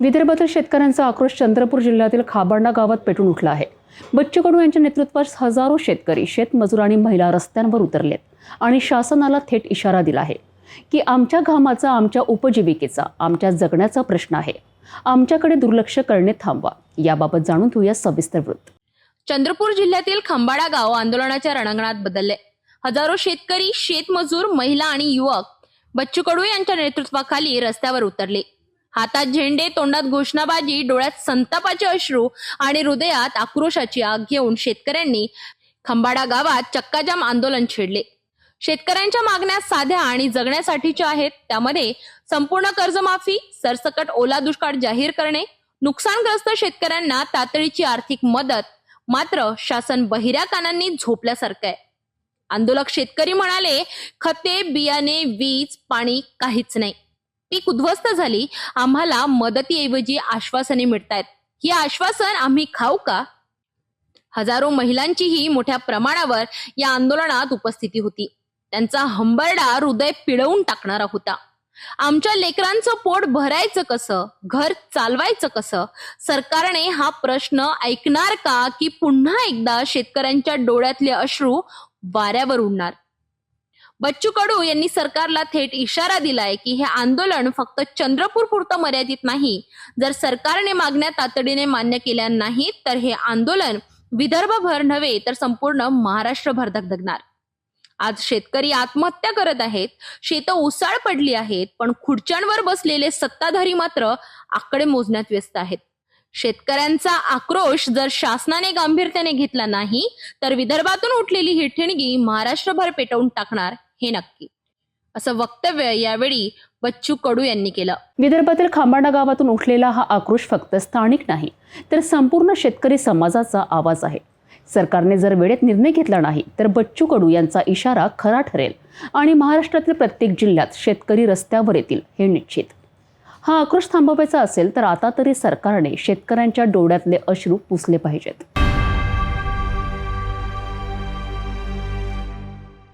विदर्भातील शेतकऱ्यांचा आक्रोश चंद्रपूर जिल्ह्यातील खाबांडा गावात पेटून उठला आहे. बच्चू कडू यांच्या नेतृत्वात हजारो शेतकरी शेतमजूर आणि महिला रस्त्यांवर उतरलेत आणि शासनाला थेट इशारा दिला आहे की आमच्या घामाचा आमच्या उपजीविकेचा आमच्या जगण्याचा प्रश्न आहे. आमच्याकडे दुर्लक्ष करणे थांबवा. याबाबत जाणून घेऊया सविस्तर वृत्त. चंद्रपूर जिल्ह्यातील खंबाडा गाव आंदोलनाच्या रणांगणात बदलले. हजारो शेतकरी शेतमजूर महिला आणि युवक बच्चू कडू यांच्या नेतृत्वाखाली रस्त्यावर उतरले. हातात झेंडे तोंडात घोषणाबाजी डोळ्यात संतापाचे अश्रू आणि हृदयात आक्रोशाची आग घेऊन शेतकऱ्यांनी खंबाडा गावात चक्काजाम आंदोलन छेडले. शेतकऱ्यांच्या मागण्या साध्या आणि जगण्यासाठीच्या आहेत. त्यामध्ये संपूर्ण कर्जमाफी सरसकट ओला दुष्काळ जाहीर करणे नुकसानग्रस्त शेतकऱ्यांना तातडीची आर्थिक मदत मात्र शासन बहिऱ्या कानांनी झोपल्यासारखं आहे. आंदोलक शेतकरी म्हणाले खते बियाणे वीज पाणी काहीच नाही. पीक उद्ध्वस्त झाली. आम्हाला मदतीऐवजी आश्वासने मिळतायत. ही आश्वासन आम्ही खाऊ का? हजारो महिलांचीही मोठ्या प्रमाणावर या आंदोलनात उपस्थिती होती. त्यांचा हंबरडा हृदय पिळवून टाकणारा होता. आमच्या लेकरांचं पोट भरायचं कसं? घर चालवायचं कसं? सरकारने हा प्रश्न ऐकणार का की पुन्हा एकदा शेतकऱ्यांच्या डोळ्यातले अश्रू वाऱ्यावर उडणार? बच्चू कडू यांनी सरकारला थेट इशारा दिलाय की हे आंदोलन फक्त चंद्रपूर पुरतं मर्यादित नाही. जर सरकारने मागण्या तातडीने मान्य केल्या नाहीत तर हे आंदोलन विदर्भभर नव्हे तर संपूर्ण महाराष्ट्रभर धगधगणार. आज शेतकरी आत्महत्या करत आहेत शेतं उसाळ पडली आहेत पण खुर्च्यांवर बसलेले सत्ताधारी मात्र आकडे मोजण्यात व्यस्त आहेत. शेतकऱ्यांचा आक्रोश जर शासनाने गांभीर्याने घेतला नाही तर विदर्भातून उठलेली ही ठिणगी महाराष्ट्रभर पेटवून टाकणार. हे नक्की. असं वक्तव्य यावेळी बच्चू कडू यांनी केलं. विदर्भातील खांबाडा गावातून उठलेला हा आक्रोश फक्त स्थानिक नाही तर संपूर्ण शेतकरी समाजाचा आवाज आहे. सरकारने जर वेळेत निर्णय घेतला नाही तर बच्चू कडू यांचा इशारा खरा ठरेल आणि महाराष्ट्रातील प्रत्येक जिल्ह्यात शेतकरी रस्त्यावर येतील हे निश्चित. हा आक्रोश थांबवायचा असेल तर आता तरी सरकारने शेतकऱ्यांच्या डोळ्यातले अश्रू पुसले पाहिजेत.